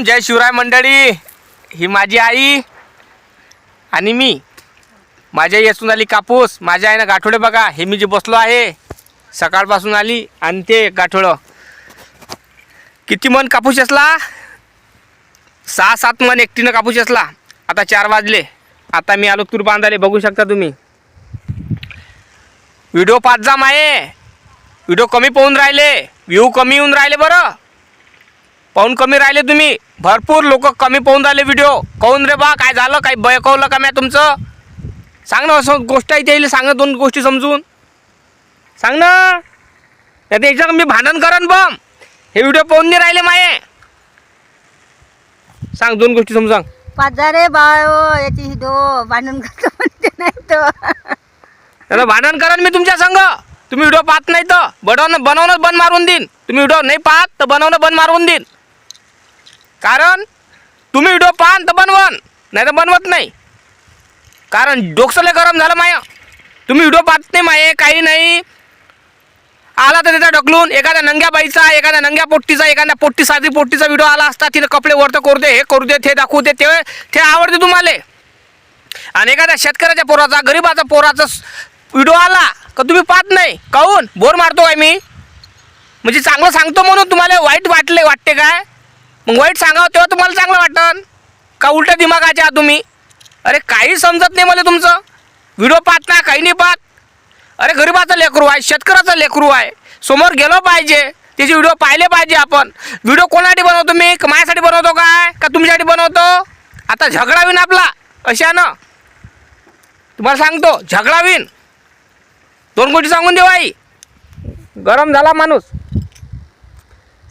राम जय शिवराय मंडळी. ही माझी आई आणि मी. माझ्या येसून आली कापूस. माझ्या आईनं गाठोडे बघा हे मी जे बसलो आहे सकाळपासून आली आणि ते गाठोडं. किती मन कापूस असला? सहा सात मन एकटीनं कापूस असला. आता चार वाजले. आता मी आलो तूर बांधाले बघू शकता तुम्ही. व्हिडिओ पाच जाम आहे. व्हिडिओ कमी पाहून राहिले. व्ह्यू कमी येऊन राहिले बरं. पाहून कमी राहिले तुम्ही. भरपूर लोक कमी पाहून राहिले व्हिडिओ काहून रे बा काय झालं? काही बयकवलं का म्या तुमचं? सांग ना असं गोष्ट आहे त्याला सांग दोन गोष्टी समजून. सांग ना. नाही याच्यावर मी भांडण करन बम. हे व्हिडिओ पाहून नाही राहिले माये. सांग दोन गोष्टी समजून पाजारे बाळो याची हिदो भांडण करतो म्हणते नाही तर त्याला भांडण करन मी तुमच्या संग. तुम्ही व्हिडिओ पाहत नाही तर. बनवणं बनवणं बंद मारून देईन. तुम्ही व्हिडिओ नाही पाहत तर बनवणं बंद मारून देईन. कारण तुम्ही व्हिडिओ पाहान तर बनवन नाही तर बनवत नाही. कारण डोकसले गरम झालं माय. तुम्ही व्हिडिओ पाहत नाही माये काही नाही. आला तर त्याचा ढकलून एखाद्या नंग्या बाईचा एखाद्या नंग्या पोट्टीचा एखाद्या पोट्टी साधी पोट्टीचा व्हिडिओ आला असता तिने कपडे वरतं करू दे हे करू दे ते दाखवू दे ते ते आवडते तुम्हाला. आणि एखाद्या शेतकऱ्याच्या पोराचा गरीबाचा पोराचा व्हिडिओ आला का तुम्ही पाहत नाही? काहून बोर मारतो काय मी? म्हणजे चांगलं सांगतो म्हणून तुम्हाला वाईट वाटले वाटते काय? मग वाईट सांगावं तेव्हा तुम्हाला चांगलं वाटन? का उलट दिमागाचे आहात तुम्ही? अरे काही समजत नाही मला तुमचं. व्हिडिओ पाहत नाही काही नाही पाहत. अरे गरीबाचं लेकरू आहे शेतकऱ्याचं लेकरू आहे. समोर गेलो पाहिजे त्याचे व्हिडिओ पाहिले पाहिजे आपण. व्हिडिओ कोणासाठी बनवतो मी का माझ्यासाठी बनवतो काय? का तुमच्यासाठी बनवतो? आता झगडा होईन आपला अशा ना तुम्हाला सांगतो झगडा होईन दोन गोष्टी सांगून देऊ आई गरम झाला माणूस.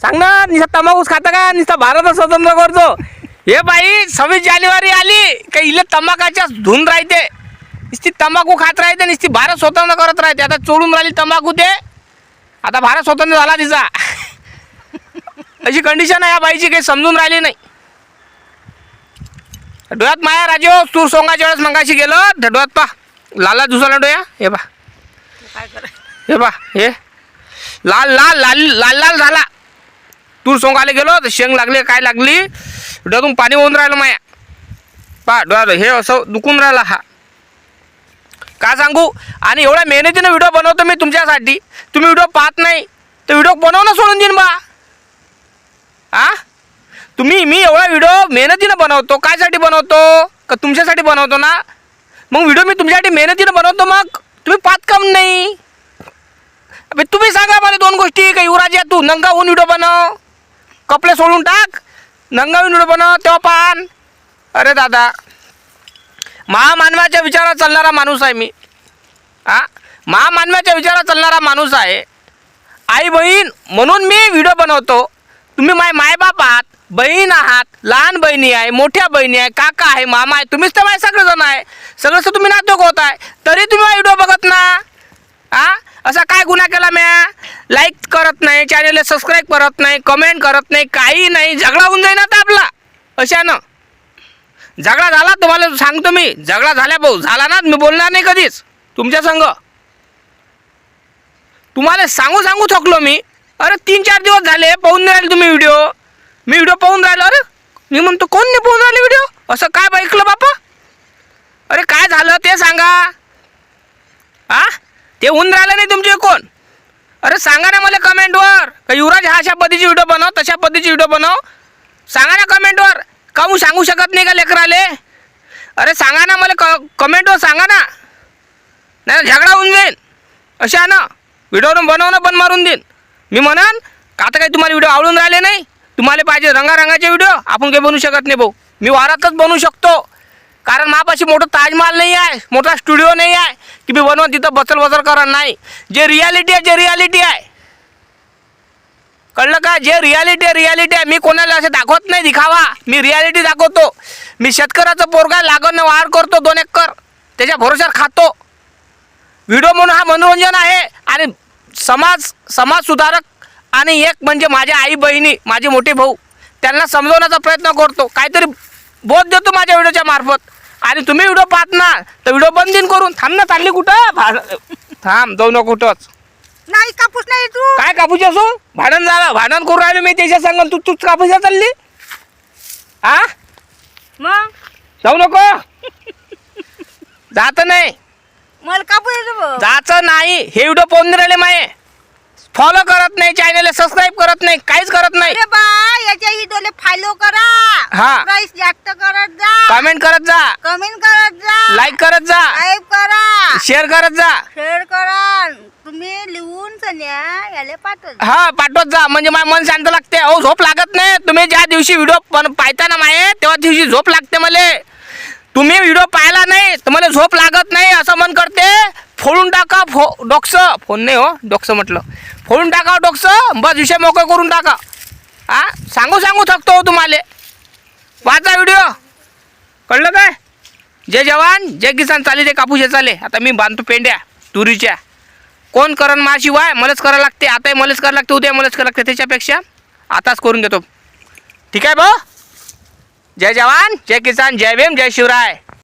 सांग ना नुसतं तंबाखूच खाता का? नुसतं भारत स्वतंत्र करतो. हे बाई सव्वीस जानेवारी आली का इले तंबाखाच्या धुन राहते. नुसती तंबाखू खात राहते नुसती भारत स्वतंत्र करत राहते. आता चोळून राहिली तंबाखू ते. आता भारत स्वतंत्र झाला तिचा. अशी कंडिशन आहे या बाईची काही समजून राहिली नाही. डोळ्यात माया राजो तूर सोंगाच्या वेळेस मंगाशी गेलो. डोळ्यात पा. लाला दुसरा डोळ्या हे पा. काय कर? हे पा. हे. लाल लाल लाल लाल लाल झाला. तूर सोंगायला गेलो तर शेंग लागले काय लागली? डोळ्यातून पाणी होऊन राहिलं माया. पा डोळ्या हे असं दुखून राहिला हा. का सांगू? आणि एवढ्या मेहनतीनं व्हिडिओ बनवतो मी तुमच्यासाठी. तुम्ही व्हिडिओ पाहत नाही तर व्हिडिओ बनवणं सोडून देईन बा. आ? तुम्ही मी एवढा व्हिडिओ मेहनतीनं बनवतो कायसाठी बनवतो? का तुमच्यासाठी बनवतो ना? मग व्हिडिओ मी तुमच्यासाठी मेहनतीनं बनवतो मग? तुम्ही पाहत काम नाही? तुम्ही सांगा मला दोन गोष्टी का युवराज या तू नंगा होऊन व्हिडिओ बनव. कपडे सोडून टाक. नंगा होऊन बनव तेव्हा पान. अरे दादा महामानवाच्या विचारात चालणारा माणूस आहे मी. हा? महामानवाच्या विचारात चालणारा माणूस आहे. आई बहीण म्हणून मी व्हिडिओ बनवतो. तुम्ही माय मायबाप आहात बहीण आहात लहान बहिणी आहे मोठ्या बहिणी आहे काका आहे मामा आहे तुम्हीच तर माझे सगळेजण आहे. सगळं तुम्ही नातोक होत आहे. तरी तुम्ही व्हिडिओ बघत ना. हा? असा काय गुन्हा केला म्या? लाईक करत नाही चॅनेलला सबस्क्राईब करत नाही कमेंट करत नाही काही नाही झगडा होऊन जाईन आता आपला. अशानं. झगडा झाला तुम्हाला सांगतो मी. झगडा झाल्या भाऊ झाला ना मी बोलणार नाही कधीच. तुमच्या संग. तुम्हाला सांगू सांगू थकलो मी. अरे तीन चार दिवस झाले पाहून राहिले तुम्ही व्हिडिओ मी व्हिडिओ पाहून राहिलो. अरे मी म्हणतो कोण नाही पाहून राहिले व्हिडिओ असं काय ऐकलं बापा? अरे काय झालं ते सांगा. आ? ते होऊन राहिलं नाही तुमचे कोण? अरे सांगा ना मला कमेंटवर. का युवराज हा अशा पद्धतीची व्हिडिओ बनव तशा पद्धतीची व्हिडिओ बनव. सांगा ना कमेंटवर. का मी सांगू शकत नाही का लेकराले? अरे सांगा ना मला क कमेंटवर सांगा ना. नाही झगडा होऊन जाईल. अशा ना. व्हिडिओ बनवणं बंद मारून देईन. मी म्हणन का आता काही तुम्हाला व्हिडिओ आवडून राहिले नाही? तुम्हाला पाहिजे रंगारंगाचे व्हिडिओ आपण काही बनवू शकत नाही भाऊ. मी वारातच बनवू शकतो. कारण मापाशी मोठं ताजमहाल नाही आहे मोठा स्टुडिओ नाही आहे. की मी बनवा तिथं बसल बसल करा नाही. जे रियालिटी आहे जे रियालिटी आहे. कळलं का? जे रियालिटी आहे रियालिटी आहे. मी कोणाला असं दाखवत नाही दिखावा. मी रियालिटी दाखवतो. मी शेतकऱ्याचं पोरगा लागण वाढ करतो दोन एकर. त्याच्या भरोश्यावर खातो. व्हिडिओ म्हणून हा मनोरंजन आहे. आणि समाज समाज सुधारक आणि एक म्हणजे माझ्या आई बहिणी माझे मोठे भाऊ. त्यांना समजवण्याचा प्रयत्न करतो. काहीतरी बोध देतो माझ्या व्हिडिओच्या मार्फत. आणि तुम्ही व्हिडिओ पाहत ना तर व्हिडिओ बंद करून थांब ना चालली कुठं? भा- थांब जाऊ नको कुठंच. नाही कापूस नाही तू. काय कापूस असो? भांडण झालं भांडण करून राहिलो मी त्याच्या सांगून तू तूच कापूस चालली. हा मग? जाऊ नको. जात नाही. मला कापूस जात जायचं नाही. हे व्हिडिओ पाहून राहिले माये. फॉलो करत नाही चॅनलला सबस्क्राईब करत नाही काहीच करत नाही. अरे बा याच्या फॉलो करा. हा. प्राइस जास्त करत जा. कमेंट करत जा. कमेंट करत जा. लाईक करत जा. लाईक करा. शेअर करत जा. शेअर करा. तुम्ही लिहून सन्या याले पाठवत हा पाठवत जा. म्हणजे माझं मन शांत लागते. अहो झोप लागत नाही. तुम्ही ज्या दिवशी व्हिडिओ पण पाहता ना माये तेव्हा दिवशी झोप लागते मला. तुम्ही व्हिडिओ पाहिला नाही तर मला झोप लागत नाही असं मन करते. फोडून टाका फो डोकसं. फोन नाही हो डोकसं म्हटलं. फोडून टाका हो, डोकसं. बस विषय मोकळं करून टाका. हा सांगू सांगू थकतो हो तुम्हाला. वाचा व्हिडिओ कळलं काय? जय जवान जय किसान. चाले ते कापूस हे चाले आता मी बांधतो पेंड्या तुरीच्या. कोण करण माशिवाय मलाच करावं लागते. आताही मलाच करावं लागते उद्या मलाच करावं लागते त्याच्यापेक्षा. आताच करून घेतो ठीक आहे भाऊ? जय जवान जय किसान जय भीम जय शिवराय.